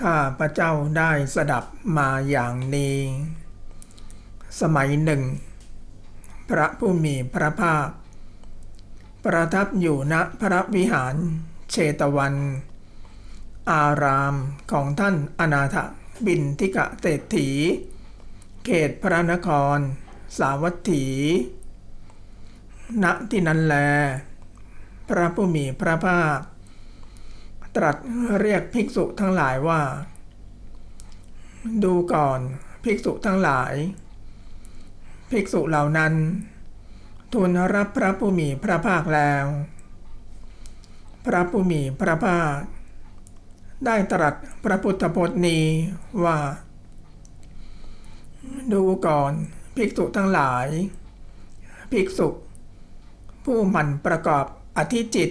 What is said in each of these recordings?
ข้าพระเจ้าได้สดับมาอย่างนี้ สมัยหนึ่ง พระผู้มีพระภาค ประทับอยู่ณพระวิหารเชตวัน อารามของท่านอนาถบินทิกะเศรษฐี เขตพระนคร สาวัตถี ณที่นั้นแล พระผู้มีพระภาค ตรัสเรียกภิกษุทั้งหลายว่า ดูก่อนภิกษุทั้งหลาย ภิกษุเหล่านั้น ทูลรับพระผู้มีพระภาคแล้ว พระผู้มีพระภาค ได้ตรัสพระพุทธพจน์นี้ว่า ดูก่อนภิกษุทั้งหลาย ภิกษุ ผู้หมั่นประกอบอธิจิต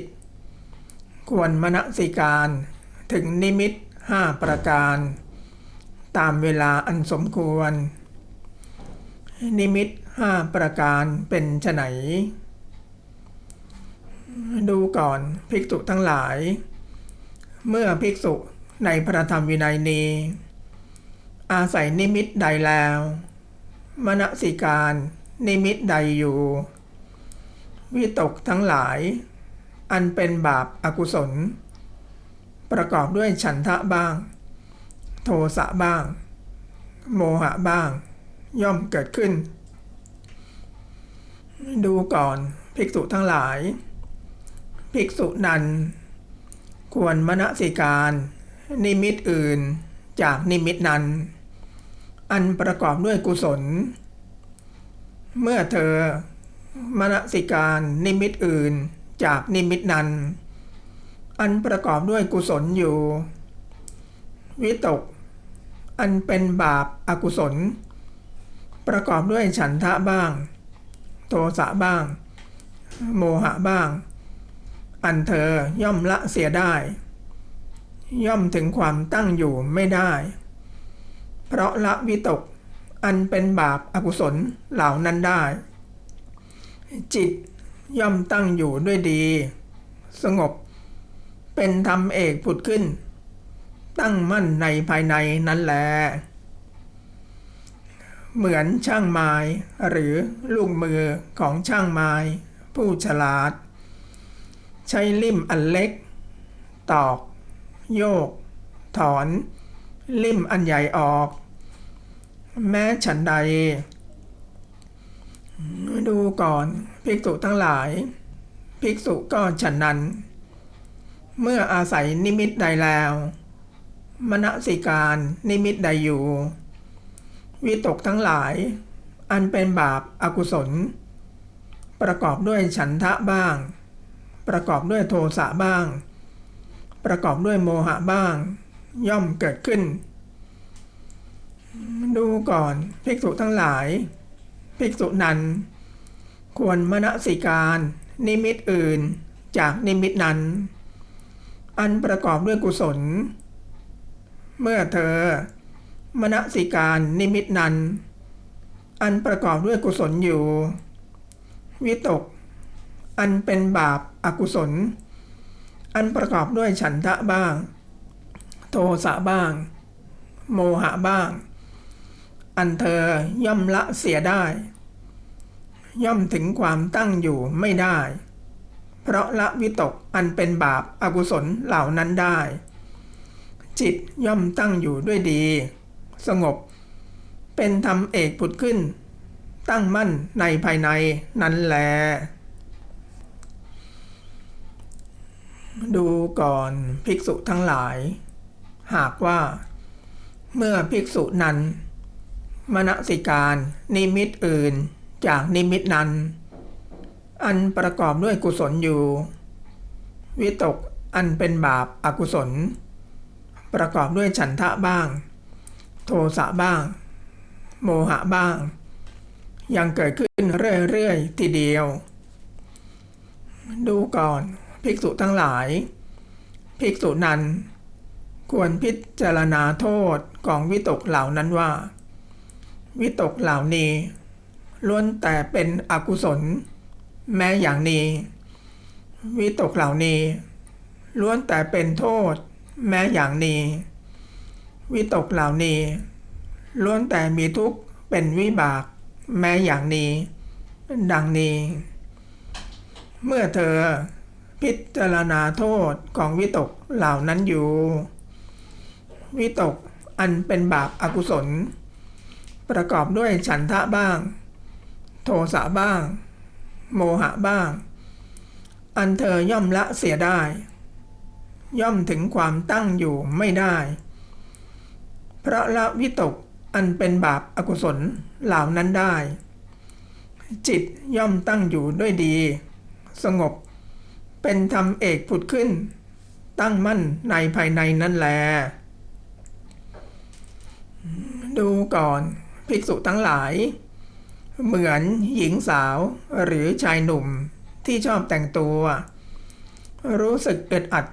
ควรมณสิการถึงนิมิตห้าประการ ตามเวลาอันสมควร นิมิตห้าประการเป็นไฉนดูก่อนภิกษุทั้งหลาย เมื่อภิกษุในพระธรรมวินัยนี้ อาศัยนิมิตใดแล้วมณสิการนิมิตใดอยู่ วิตกทั้งหลาย อันเป็นบาปอากุศล ประกอบด้วยฉันทะบ้าง โทสะบ้าง โมหะบ้าง ย่อมเกิดขึ้น ดูก่อนภิกษุทั้งหลาย ภิกษุนั้น ควรมณสิการ นิมิตอื่นจากนิมิตนั้น อันประกอบด้วยกุศล เมื่อเธอมณสิการนิมิตอื่น จากนิมิตนั้น อันประกอบด้วยกุศลอยู่ วิตก อันเป็นบาปอากุศล ประกอบด้วยฉันทะบ้าง โทสะบ้าง โมหะบ้าง อันเธอย่อมละเสียได้ ย่อมถึงความตั้งอยู่ไม่ได้ เพราะละวิตกอันเป็นบาปอากุศลเหล่านั้นได้ จิต ย่อมตั้งอยู่ด้วยดี สงบ เป็นธรรมเอกผุดขึ้น ตั้งมั่นในภายในนั้นแล เหมือนช่างไม้หรือลูกมือของช่างไม้ ผู้ฉลาด ใช้ลิ่มอันเล็ก ตอก โยก ถอน ลิ่มอันใหญ่ออก แม้ฉันใด ดูก่อนภิกษุทั้งหลาย ภิกษุก็ฉันนั้น เมื่ออาศัยนิมิตใดแล้ว มณสิการนิมิตใดอยู่ วิตกทั้งหลาย อันเป็นบาปอากุศล ประกอบด้วยฉันทะบ้าง ประกอบด้วยโทสะบ้าง ประกอบด้วยโมหะบ้าง ย่อมเกิดขึ้น ดูก่อนภิกษุทั้งหลาย ภิกษุนั้น ควรมณสิการนิมิตอื่นจากนิมิตนั้น อันประกอบด้วยกุศล เมื่อเธอมณสิการนิมิตนั้น อันประกอบด้วยกุศลอยู่ วิตก อันเป็นบาปอากุศล อันประกอบด้วยฉันทะบ้าง โทสะบ้าง โมหะบ้าง อันเธอย่อมละเสียได้ ย่อมถึงความตั้งอยู่ไม่ได้ เพราะละวิตกอันเป็นบาปอากุศลเหล่านั้นได้ จิตย่อมตั้งอยู่ด้วยดี สงบ เป็นธรรมเอกผุดขึ้น ตั้งมั่นในภายในนั้นแล ดูก่อนภิกษุทั้งหลาย หากว่า เมื่อภิกษุนั้น มณสิการ นิมิตอื่น จากนิมิตนั้น อันประกอบด้วยกุศลอยู่ วิตกอันเป็นบาปอากุศล ประกอบด้วยฉันทะบ้าง โทสะบ้าง โมหะบ้าง ยังเกิดขึ้นเรื่อยๆทีเดียว ดูก่อนภิกษุทั้งหลาย ภิกษุนั้น ควรพิจารณาโทษของวิตกเหล่านั้นว่า วิตกเหล่านี้ล้วนแต่เป็นอกุศล แม้อย่างนี้ วิตกเหล่านี้ล้วนแต่เป็นโทษ แม้อย่างนี้ วิตกเหล่านี้ล้วนแต่มีทุกข์เป็นวิบาก แม้อย่างนี้ ดังนี้ เมื่อเธอพิจารณาโทษของวิตกเหล่านั้นอยู่ วิตกอันเป็นบาปอากุศล ประกอบด้วยฉันทะบ้าง โทสะบ้าง โมหะบ้าง อันเธอย่อมละเสียได้ ย่อมถึงความตั้งอยู่ไม่ได้เพราะละวิตกอันเป็นบาปอากุศลเหล่านั้นได้ จิตย่อมตั้งอยู่ด้วยดี สงบ เป็นธรรมเอกผุดขึ้น ตั้งมั่นในภายในนั่นแลดูก่อน ภิกษุทั้งหลาย เหมือนหญิงสาวหรือชายหนุ่มที่ชอบแต่งตัว รู้สึกอึดอัด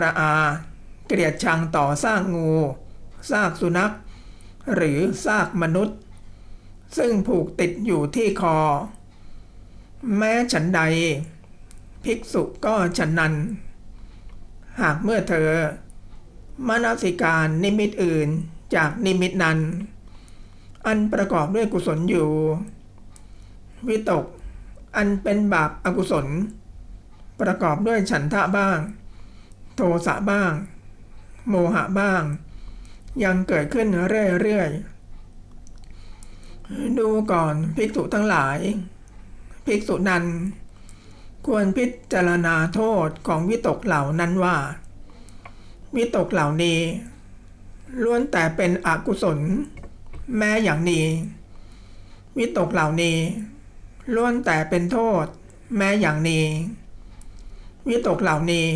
ระอา เกลียดชังต่อซากงูซากสุนัข หรือซากมนุษย์ ซึ่งผูกติดอยู่ที่คอ แม้ฉันใด ภิกษุก็ฉันนั้น หากเมื่อเธอ มนสิการนิมิตอื่นจากนิมิตนั้น อันประกอบด้วยกุศลอยู่ วิตก อันเป็นบาปอากุศล ประกอบด้วยฉันทะบ้าง โทสะบ้าง โมหะบ้าง ยังเกิดขึ้นเรื่อยๆ ดูก่อนภิกษุทั้งหลาย ภิกษุนั้นควรพิจารณาโทษของวิตกเหล่านั้นว่า วิตกเหล่านี้ล้วนแต่เป็นอกุศล แม้อย่างนี้ วิตกเหล่านี้ล้วนแต่เป็นโทษ แม้อย่างนี้ วิตกเหล่านี้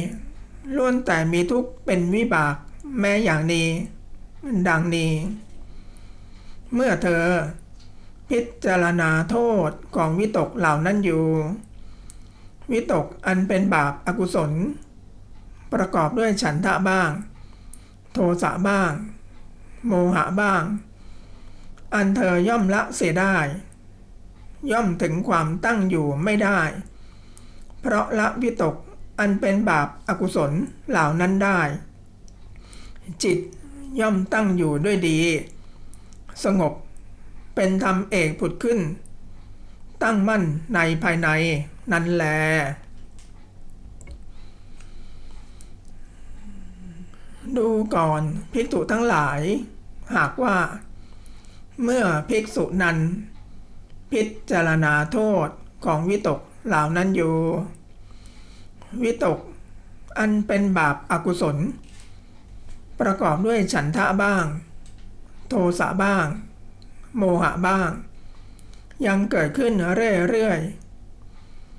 ล้วนแต่มีทุกข์เป็นวิบาก แม้อย่างนี้ ดังนี้ เมื่อเธอ พิจารณาโทษของวิตกเหล่านั้นอยู่ วิตกอันเป็นบาปอากุศล ประกอบด้วยฉันทะบ้าง โทสะบ้าง โมหะบ้าง อันเธอย่อมละเสียได้ ย่อมถึงความตั้งอยู่ไม่ได้ เพราะละวิตกอันเป็นบาปอากุศลเหล่านั้นได้ จิตย่อมตั้งอยู่ด้วยดี สงบเป็นธรรมเอกผุดขึ้น ตั้งมั่นในภายในนั่นแล ดูก่อนภิกษุทั้งหลาย หากว่า เมื่อภิกษุนั้น พิจารณาโทษของวิตกเหล่านั้นอยู่ วิตก อันเป็นบาปอากุศล ประกอบด้วยฉันทะบ้าง โทสะบ้าง โมหะบ้าง ยังเกิดขึ้นเรื่อย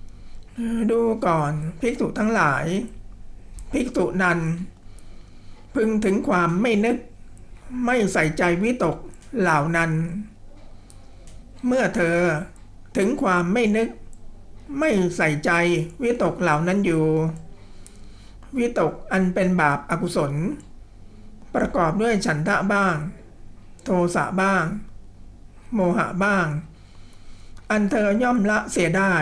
ๆดูก่อนภิกษุทั้งหลาย ภิกษุนั้น พึงถึงความไม่นึกไม่ใส่ใจวิตก เหล่านั้น เมื่อเธอถึงความไม่นึก ไม่ใส่ใจวิตกเหล่านั้นอยู่ วิตกอันเป็นบาปอากุศล ประกอบด้วยฉันทะบ้าง โทสะบ้าง โมหะบ้าง อันเธอย่อมละเสียได้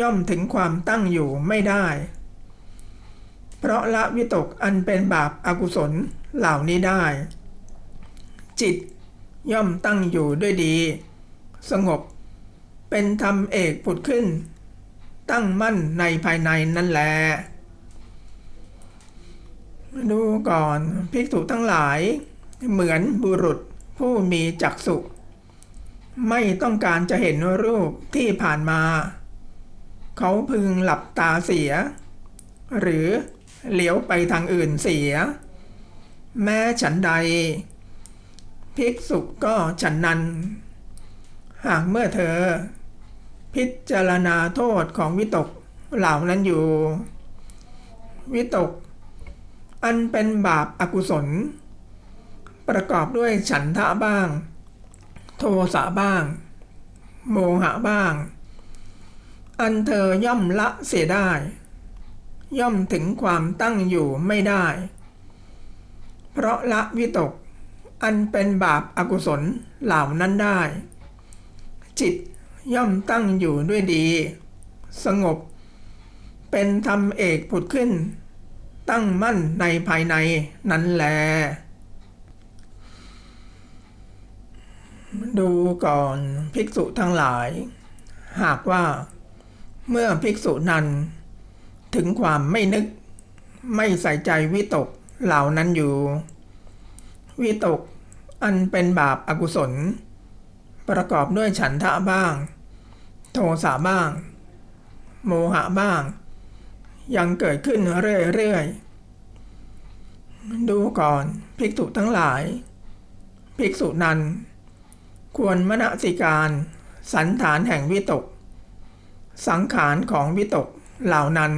ย่อมถึงความตั้งอยู่ไม่ได้ เพราะละวิตกอันเป็นบาปอากุศลเหล่านี้ได้ จิต ย่อมตั้งอยู่ด้วยดี สงบ เป็นธรรมเอกผุดขึ้น ตั้งมั่นในภายในนั่นแหละดูก่อนภิกษุทั้งหลาย เหมือนบุรุษผู้มีจักษุไม่ต้องการจะเห็นรูปที่ผ่านมา เขาพึงหลับตาเสีย หรือเหลียวไปทางอื่นเสีย แม้ฉันใด ภิกษุก็ฉันนั้น หากเมื่อเธอ พิจารณาโทษของวิตกเหล่านั้นอยู่ วิตก อันเป็นบาปอากุศล ประกอบด้วยฉันทะบ้าง โทสะบ้าง โมหะบ้าง อันเธอย่อมละเสียได้ ย่อมถึงความตั้งอยู่ไม่ได้ เพราะละวิตก อันเป็นบาปอากุศลเหล่านั้นได้ จิตย่อมตั้งอยู่ด้วยดี สงบ เป็นธรรมเอกผุดขึ้น ตั้งมั่นในภายในนั้นแล ดูก่อนภิกษุทั้งหลาย หากว่า เมื่อภิกษุนั้น ถึงความไม่นึก ไม่ใส่ใจวิตกเหล่านั้นอยู่ วิตก อันเป็นบาปอากุศล ประกอบด้วยฉันทะบ้าง โทสะบ้าง โมหะบ้าง ยังเกิดขึ้นเรื่อยๆ ดูก่อนภิกษุทั้งหลาย ภิกษุนั้น ควรมณสิการสันฐานแห่งวิตก สังขารของวิตกเหล่านั้น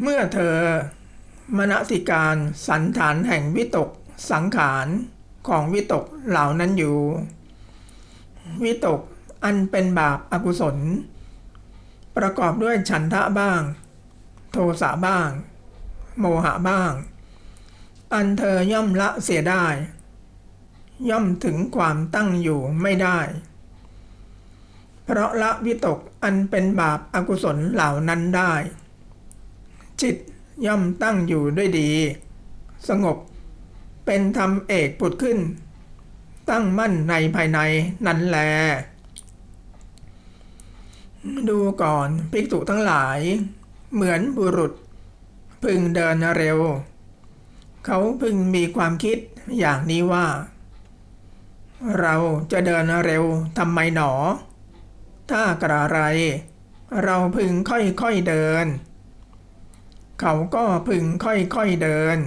เมื่อเธอ มณสิการสันฐานแห่งวิตกสังขารของวิตกเหล่านั้นอยู่ วิตกอันเป็นบาปอากุศล ประกอบด้วยฉันทะบ้าง โทสะบ้าง โมหะบ้าง อันเธอย่อมละเสียได้ ย่อมถึงความตั้งอยู่ไม่ได้ เพราะละวิตกอันเป็นบาปอากุศลเหล่านั้นได้ จิต ย่อมตั้งอยู่ด้วยดี สงบ เป็นธรรมเอกผุดขึ้น ตั้งมั่นในภายในนั้นแล ดูก่อนภิกษุทั้งหลาย เหมือนบุรุษ พึงเดินเร็ว เขาพึงมีความคิดอย่างนี้ว่า เราจะเดินเร็วทำไมหนอ ถ้ากระไร เราพึงค่อยๆเดิน เขาก็พึงค่อยๆเดิน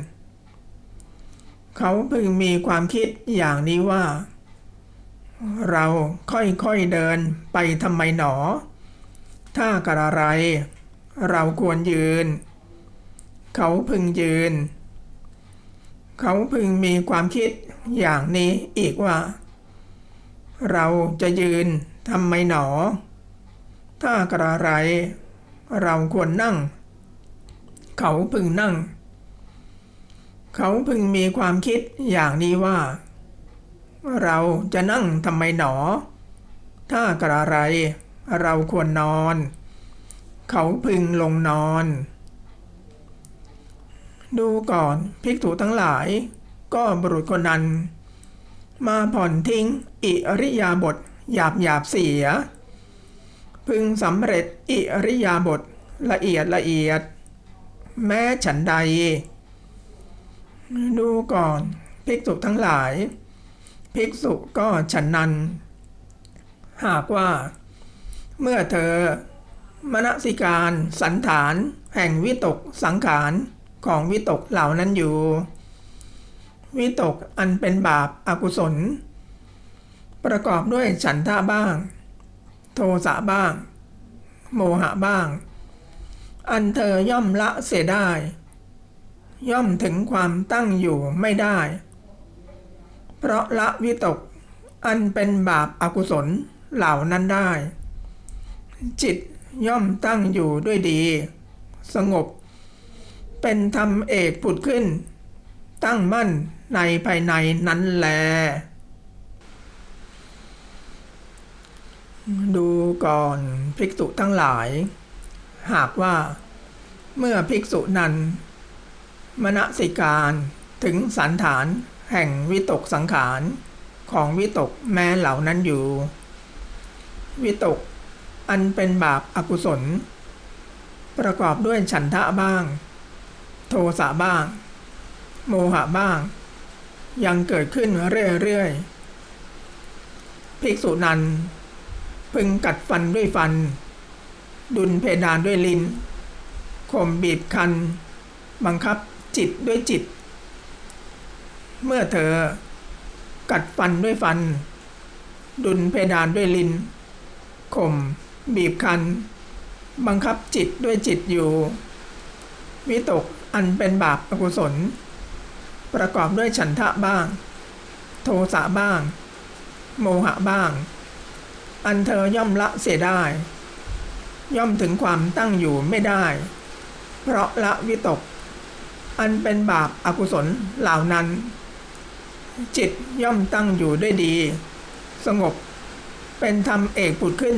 เขาพึงมีความคิดอย่างนี้ว่า เราค่อยๆเดินไปทำไมหนอ ถ้ากระไร เราควรยืน เขาพึงยืน เขาพึงมีความคิดอย่างนี้อีกว่า เราจะยืนทำไมหนอ ถ้ากระไร เราควรนั่ง เขาพึงนั่ง เขาพึงมีความคิดอย่างนี้ว่า เราจะนั่งทำไมหนอ ถ้ากระไร เราควรนอน เขาพึงลงนอน ดูก่อนภิกษุทั้งหลาย ก็บุรุษคนนั้น มาผ่อนทิ้งอิริยาบถหยาบหยาบเสีย พึงสำเร็จอิริยาบถละเอียดละเอียด แม้ฉันใด ดูก่อนภิกษุทั้งหลาย ภิกษุก็ฉันนั้น หากว่า เมื่อเธอ มณสิการสันฐาน แห่งวิตกสังขารของวิตกเหล่านั้นอยู่ วิตกอันเป็นบาปอากุศล ประกอบด้วยฉันทะบ้าง โทสะบ้าง โมหะบ้าง อันเธอย่อมละเสียได้ ย่อมถึงความตั้งอยู่ไม่ได้ เพราะละวิตก อันเป็นบาปอากุศลเหล่านั้นได้ จิตย่อมตั้งอยู่ด้วยดี สงบ เป็นธรรมเอกผุดขึ้น ตั้งมั่นในภายในนั้นแล ดูก่อนภิกษุทั้งหลาย หากว่า เมื่อภิกษุนั้น มณสิการถึงสันฐานแห่งวิตกสังขาร ของวิตกแม้เหล่านั้นอยู่ วิตก อันเป็นบาปอากุศล ประกอบด้วยฉันทะบ้าง โทสะบ้าง โมหะบ้าง ยังเกิดขึ้นเรื่อยๆภิกษุนั้น พึงกัดฟันด้วยฟัน ดุลเพดานด้วยลิ้นข่มบีบคันบังคับจิตด้วยจิต เมื่อเธอ กัดฟันด้วยฟัน ดุลเพดานด้วยลิ้นข่มบีบคันบังคับจิตด้วยจิตอยู่วิตกอันเป็นบาปอกุศล ประกอบด้วยฉันทะบ้าง โทสะบ้าง โมหะบ้าง อันเธอย่อมละเสียได้ ย่อมถึงความตั้งอยู่ไม่ได้ เพราะละวิตก อันเป็นบาปอากุศลเหล่านั้น จิตย่อมตั้งอยู่ด้วยดี สงบเป็นธรรมเอกผุดขึ้น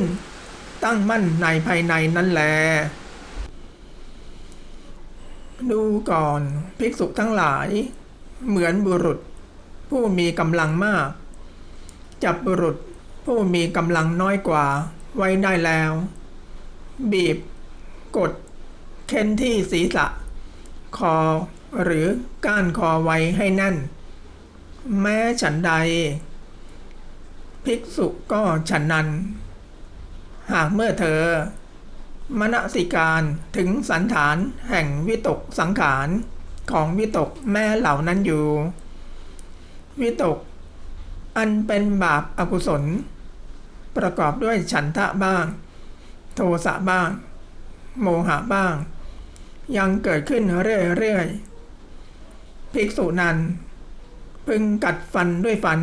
ตั้งมั่นในภายในนั่นแล ดูก่อนภิกษุทั้งหลาย เหมือนบุรุษ ผู้มีกำลังมาก จับบุรุษผู้มีกำลังน้อยกว่าไว้ได้แล้ว บีบ กด เค้นที่ศีรษะ คอ หรือก้านคอไว้ให้แน่น แม้ฉันใด ภิกษุก็ฉันนั้น หากเมื่อเธอ มณสิการถึงสันฐานแห่งวิตกสังขารของวิตกแม่เหล่านั้นอยู่ วิตก อันเป็นบาปอากุศล ประกอบด้วยฉันทะบ้าง โทสะบ้าง โมหะบ้าง ยังเกิดขึ้นเรื่อยๆภิกษุนั้น พึงกัดฟันด้วยฟัน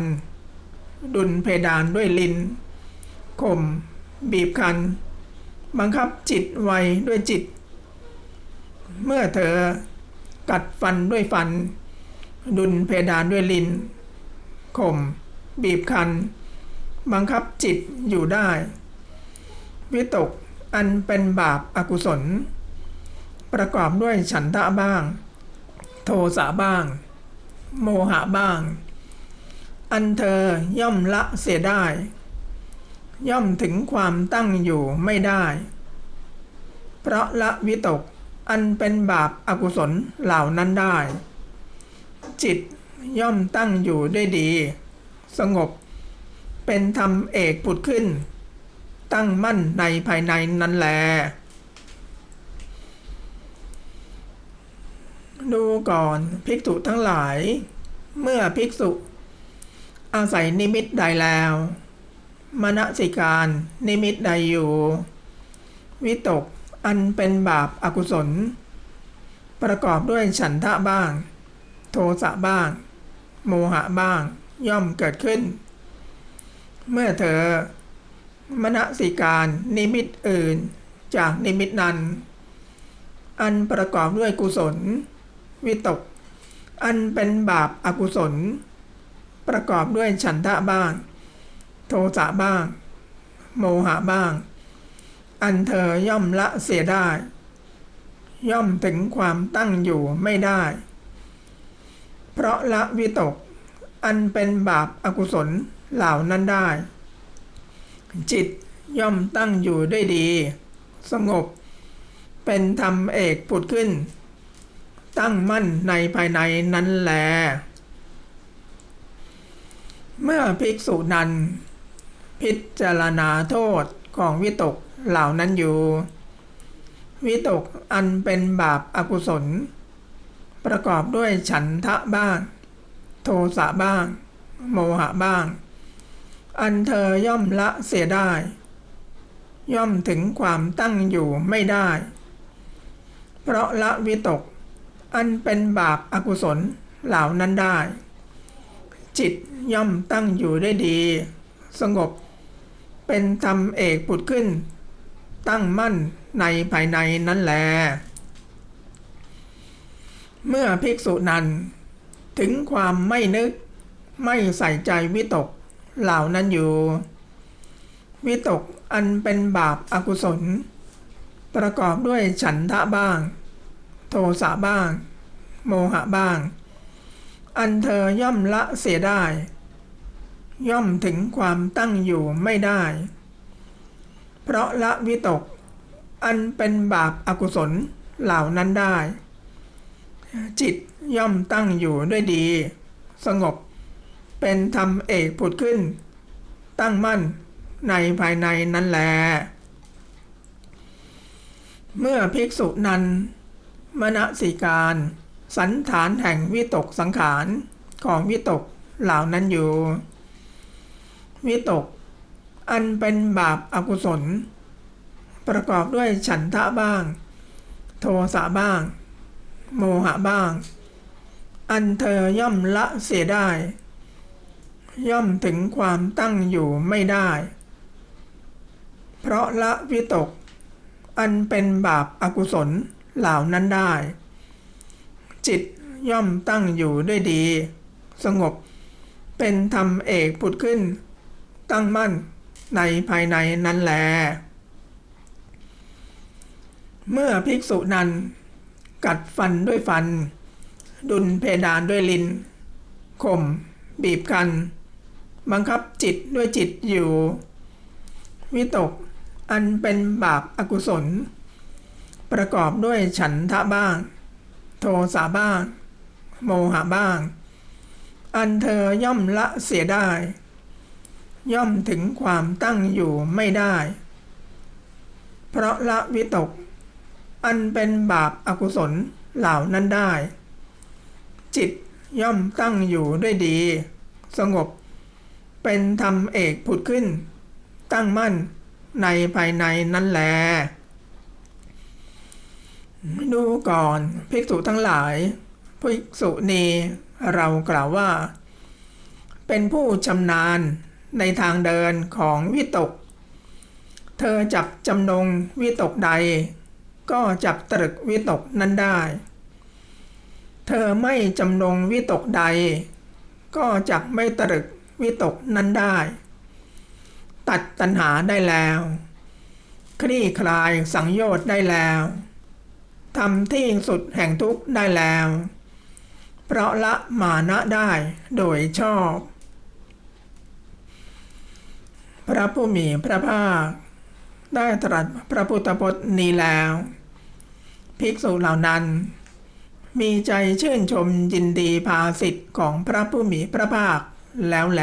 ดุลเพดานด้วยลิ้นข่มบีบคั้นบังคับจิตไว้ด้วยจิต เมื่อเธอกัดฟันด้วยฟัน ดุลเพดานด้วยลิ้นข่มบีบคั้นบังคับจิตอยู่ได้ วิตกอันเป็นบาปอากุศล ประกอบด้วยฉันทะบ้าง โทสะบ้าง โมหะบ้าง อันเธอย่อมละเสียได้ ย่อมถึงความตั้งอยู่ไม่ได้ เพราะละวิตกอันเป็นบาปอากุศลเหล่านั้นได้ จิตย่อมตั้งอยู่ได้ดี สงบ เป็นธรรมเอกผุดขึ้น ตั้งมั่นในภายในนั้นแล ดูก่อนภิกษุทั้งหลาย เมื่อภิกษุ อาศัยนิมิตใดแล้วมณสิการนิมิตใดอยู่ วิตกอันเป็นบาปอากุศล ประกอบด้วยฉันทะบ้าง โทสะบ้าง โมหะบ้างย่อมเกิดขึ้น เมื่อเธอ มณสิการนิมิตอื่น จากนิมิตนั้น อันประกอบด้วยกุศล วิตก อันเป็นบาปอากุศล ประกอบด้วยฉันทะบ้าง โทสะบ้าง โมหะบ้าง อันเธอย่อมละเสียได้ ย่อมถึงความตั้งอยู่ไม่ได้ เพราะละวิตก อันเป็นบาปอากุศลเหล่านั้นได้ จิตย่อมตั้งอยู่ได้ดี สงบ เป็นธรรมเอกผุดขึ้น ตั้งมั่นในภายในนั้นแล เมื่อภิกษุนั้น พิจารณาโทษของวิตกเหล่านั้นอยู่ วิตกอันเป็นบาปอากุศล ประกอบด้วยฉันทะบ้าง โทสะบ้าง โมหะบ้าง อันเธอย่อมละเสียได้ ย่อมถึงความตั้งอยู่ไม่ได้ เพราะละวิตก อันเป็นบาปอากุศลเหล่านั้นได้ จิตย่อมตั้งอยู่ได้ดี สงบ เป็นธรรมเอกผุดขึ้น ตั้งมั่นในภายในนั้นแล เมื่อภิกษุนั้น ถึงความไม่นึกไม่ใส่ใจวิตก เหล่านั้นอยู่ วิตกอันเป็นบาปอากุศล ประกอบด้วยฉันทะบ้าง โทสะบ้าง โมหะบ้าง อันเธอย่อมละเสียได้ ย่อมถึงความตั้งอยู่ไม่ได้ เพราะละวิตก อันเป็นบาปอากุศลเหล่านั้นได้ จิตย่อมตั้งอยู่ด้วยดี สงบ เป็นธรรมเอกผุดขึ้น ตั้งมั่นในภายในนั้นแล เมื่อภิกษุนั้น มณสิการ สันฐานแห่งวิตกสังขารของวิตกเหล่านั้นอยู่ วิตก อันเป็นบาปอากุศล ประกอบด้วยฉันทะบ้าง โทสะบ้าง โมหะบ้าง อันเธอย่อมละเสียได้ ย่อมถึงความตั้งอยู่ไม่ได้ เพราะละวิตก อันเป็นบาปอากุศลเหล่านั้นได้ จิตย่อมตั้งอยู่ด้วยดี สงบ เป็นธรรมเอกผุดขึ้น ตั้งมั่นในภายในนั้นแล เมื่อภิกษุนั้น กัดฟันด้วยฟัน ดุลเพดานด้วยลิ้นข่มบีบคั้น บังคับจิตด้วยจิตอยู่ วิตกอันเป็นบาปอากุศล ประกอบด้วยฉันทะบ้าง โทสะบ้าง โมหะบ้าง อันเธอย่อมละเสียได้ ย่อมถึงความตั้งอยู่ไม่ได้ เพราะละวิตก อันเป็นบาปอากุศลเหล่านั้นได้ จิตย่อมตั้งอยู่ด้วยดี สงบ เป็นธรรมเอกผุดขึ้น ตั้งมั่นในภายในนั้นแล ดูก่อนภิกษุทั้งหลายภิกษุณีเรากล่าวว่า เป็นผู้ชำนาญในทางเดินของวิตก เธอจับจำนงวิตกใด ก็จับตรึกวิตกนั้นได้ เธอไม่จำนงวิตกใด ก็จักไม่ตรึก วิตกนั้นได้ ตัดตัณหาได้แล้ว คลี่คลายสังโยชน์ได้แล้วทำที่สุดแห่งทุกข์ได้แล้ว เพราะละมานะได้โดยชอบ พระผู้มีพระภาค ได้ตรัสพระพุทธพจน์นี้แล้ว ภิกษุเหล่านั้น มีใจชื่นชมยินดีภาสิทธิ์ของพระผู้มีพระภาค แล้วแล